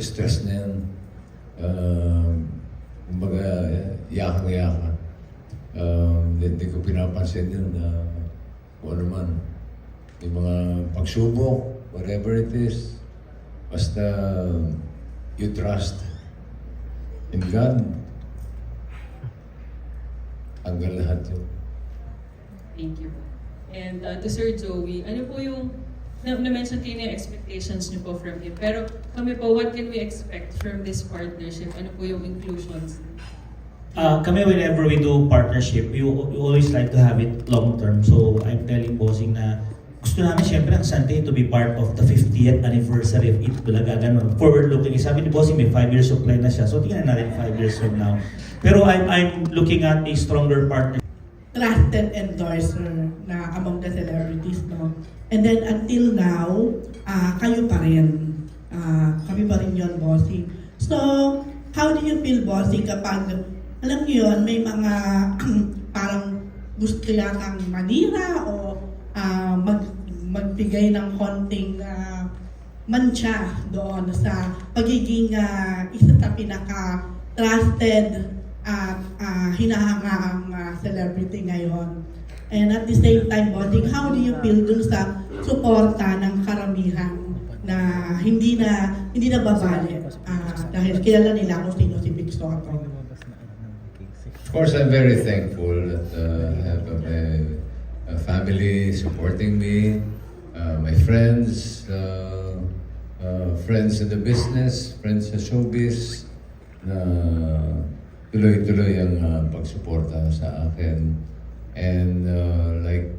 stress na yan. Um, kumbaga, yakang-yaka. Um, hindi, ko pinapansin yun na kung ano man. Yung mga pagsubok, whatever it is, basta you trust in God, hanggang lahat yun. Thank you. And uh, to Sir Joey, ano po yung, na-mention kayo na yung expectations niyo po from him. Pero kami po, what can we expect from this partnership? Ano po yung inclusions? Uh, kami whenever we do partnership, we, we always like to have it long term. So I'm telling Bossing na gusto namin syempre ang Sante to be part of the 50th anniversary of Eat Bulaga. Ganun. Forward looking. Sabi ni Bossing may 5 years of plan na siya. So tingnan natin 5 years from now. Pero I'm, I'm looking at a stronger partnership trusted endorser na among the celebrities, no? And then until now, ah kayo pa rin. Ah, kami pa rin yun, bossing. So, how do you feel, bossing, kapag, alam niyo yun, may mga parang gusto yatang manira o ah, mag, magbigay ng konting ah, mancha doon sa pagiging ah, isa sa pinaka-trusted at uh, hinahangaang ah, celebrity ngayon. And at the same time, Bonding, how do you feel dun sa suporta ng karamihan na hindi na hindi na babali ah, dahil kilala nila kung sino si Vic Soto. Of course, I'm very thankful that uh, I have a, a family supporting me, uh, my friends, uh, uh, friends in the business, friends sa showbiz, na tuloy-tuloy ang uh, pagsuporta sa akin. And uh, like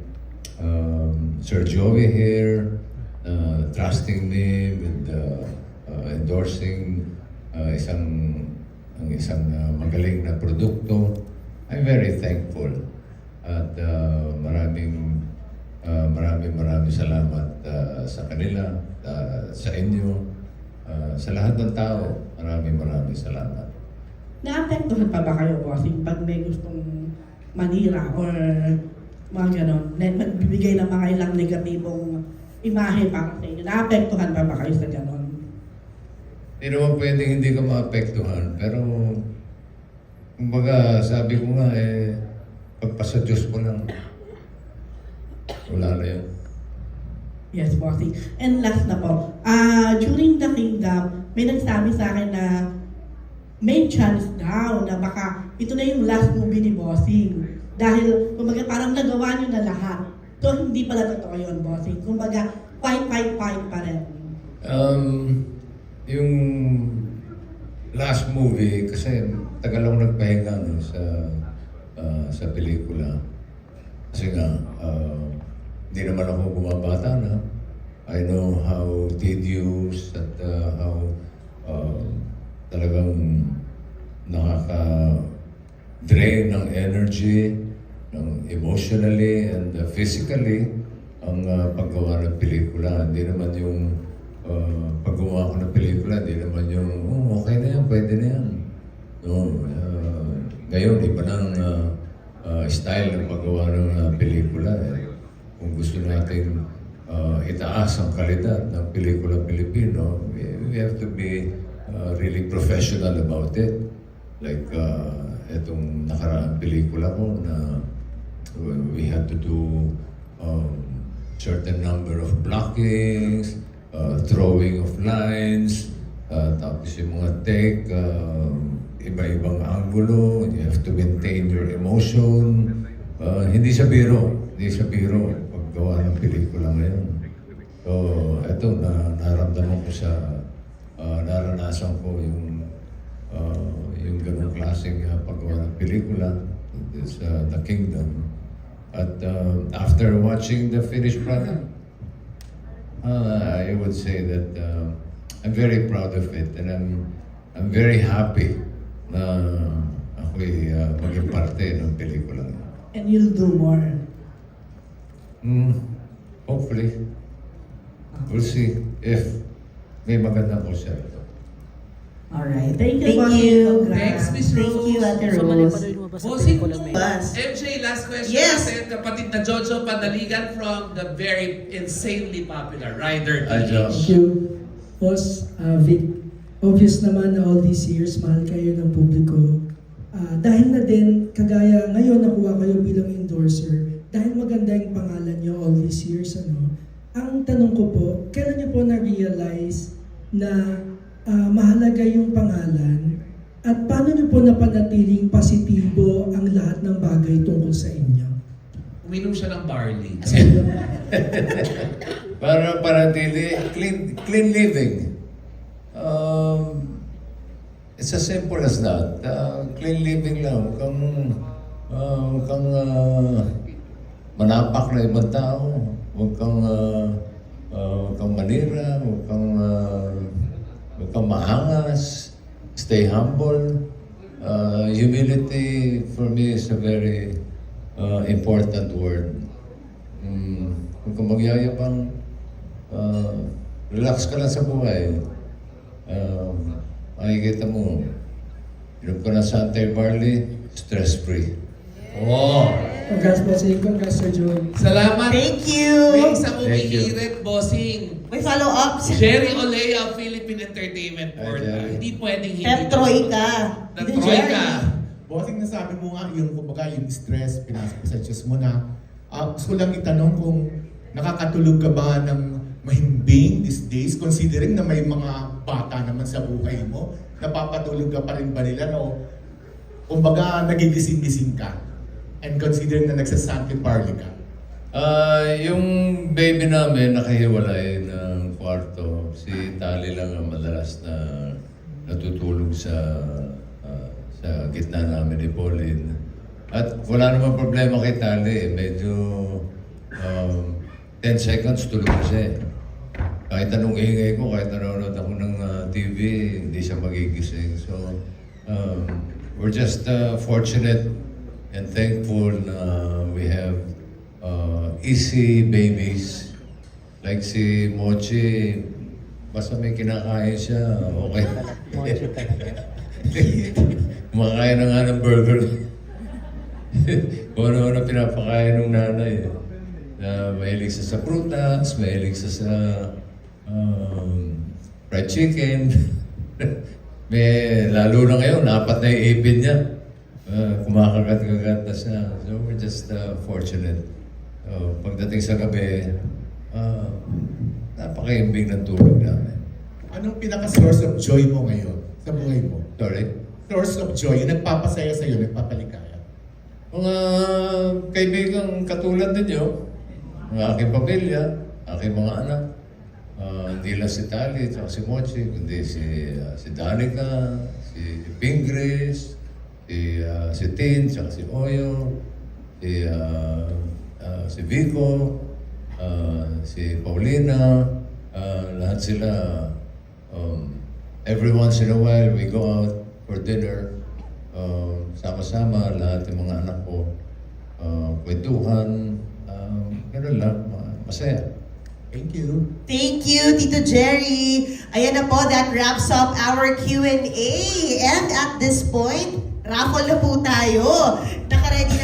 um, Sir Joey here, uh, trusting me with uh, uh, endorsing uh, isang ang isang uh, magaling na produkto. I'm very thankful at uh, maraming uh, maraming maraming salamat uh, sa kanila, uh, sa inyo, uh, sa lahat ng tao. Maraming maraming salamat. Naapektuhan pa ba kayo, bossing, pag may gustong manira or mga ganon, na magbibigay ng mga ilang negatibong imahe para sa inyo? Naapektuhan pa ba kayo sa ganon? Hindi naman pwedeng hindi ka maapektuhan, pero kumbaga sabi ko nga eh, pagpasa Diyos mo lang, wala na yun. Yes, bossing. And last na po, ah during the kingdom, may nagsabi sa akin na may chance daw na baka ito na yung last movie ni Bossing. Dahil, kumbaga, parang nagawa nyo na lahat. So, hindi pala totoo yun, Bossing. Kumbaga, fight, fight, fight pa rin. Um, yung last movie, kasi tagal ako nagpahinga no, sa ah, sa pelikula. Kasi nga, ah, hindi naman ako bumabata na. I know how tedious at ah, how ah, talagang nakaka-drain ng energy, ng emotionally and uh, physically ang uh, paggawa ng pelikula. Hindi naman yung uh, paggawa ko ng pelikula, hindi naman yung, oh, okay na yan, pwede na yan. No, uh, ngayon, iba ng uh, uh, style ng paggawa ng uh, pelikula. Eh. Kung gusto natin uh, itaas ang kalidad ng pelikula Pilipino, we, we have to be uh, really professional about it. Like, uh, itong nakaraang pelikula ko na we had to do um, certain number of blockings, uh, throwing of lines, uh, tapos yung mga take, uh, iba-ibang angulo, you have to maintain your emotion. Uh, hindi sa biro, hindi sa biro paggawa ng pelikula ngayon. So, eto, na, naramdaman ko sa, uh, naranasan ko yung uh, yung ganong klaseng uh, pelikula, this, uh, The Kingdom. At uh, after watching the finished product, uh, I would say that uh, I'm very proud of it and I'm I'm very happy na ako'y uh, maging parte ng pelikula. And you'll do more. Hmm, hopefully, we'll see if may magandang konsepto. Alright. Thank you, Thank you. Congrats. Thanks, Miss Thank you, Rose. Ate So, Rose. manipanood mo ba sa Bossing pelikula may... Bus. MJ, last question Yes. natin. Kapatid na Jojo Padaligan from the very insanely popular Rider Hi, Jo. DH. Thank you, Boss uh, Vic. obvious naman na all these years, mahal kayo ng publiko. Ah, dahil na din, kagaya ngayon nakuha kayo bilang endorser, dahil maganda yung pangalan nyo all these years, ano, ang tanong ko po, kailan nyo po na-realize na ah, mahalaga yung pangalan at paano nyo po napanatiling positibo ang lahat ng bagay tungkol sa inyo? Uminom siya ng barley. Para panatili, clean, clean living. Um, it's as simple as that. Uh, clean living lang. Kang, uh, kang uh, manapak na ibang tao. Huwag kang, uh, uh, huwag kang manira. Huwag kang, uh, huwag kang maangas. Stay humble. Uh, humility for me is a very uh, important word. Huwag kang magyayabang. Uh, relax ka lang sa buhay. Uh, makikita mo, inom ka ng Santay Barley, stress-free. Oh. Congrats, Bossing. Congrats, Sir Joey. Salamat. Thank you! May isang Thank you. umiirit, bossing. May follow-up si Jerry Olea, Philippine Entertainment Ay, Board. Jerry. Hindi pwedeng hindi. Pep Troika. Pep Dito, Troika. Bossing nasabi mo nga yung kumbaga yung stress, pinasok ko sa Diyos mo na. Ah, gusto ko lang itanong kung nakakatulog ka ba ng mahimbing these days considering na may mga bata naman sa buhay mo, napapatulog ka pa rin ba nila no? Kumbaga nagigising-gising ka and considering na nagsasanti parley ka. Ah, yung baby namin nakahiwalay ng kwarto. Si Tali lang ang madalas na natutulog sa ah, sa gitna namin ni Pauline. At wala namang problema kay Tali. Medyo um, 10 seconds tulog siya. eh. Kahit anong ingay ko, kahit nanonood ako ng ah, TV, hindi siya magigising. So, um, we're just uh, fortunate and thankful na we have uh, easy babies. Like si Mochi, basta may kinakain siya, okay. Kumakain na nga ng burger. Kung ano-ano pinapakain ng nanay. eh. Na mahilig siya sa prutas, mahilig siya sa um, fried chicken. May, lalo na ngayon, apat na yung ipin niya. Uh, kumakagat-kagat na siya. So we're just uh, fortunate. So, pagdating sa gabi, uh, napakaimbing ng tulog namin. Anong pinaka-source of joy mo ngayon sa buhay mo? Sorry? Source of joy, yung nagpapasaya sa'yo, nagpapaligaya. Mga kaibigang katulad ninyo, ang aking pamilya, aking mga anak, ah, hindi lang si Tali at si Mochi, kundi si, ah, si Danica, si Pingris, si, ah, si Tin, tsaka si Oyo, si, ah, ah, si Vico, ah, si Paulina, ah, lahat sila, um, every once in a while we go out for dinner, um, sama-sama, lahat ng mga anak ko, uh, kwentuhan, um, gano'n lang, ma- masaya. Thank you. Thank you, Tito Jerry. Ayan na po, that wraps up our Q&A. And at this point, raffle na po tayo. Nakaready na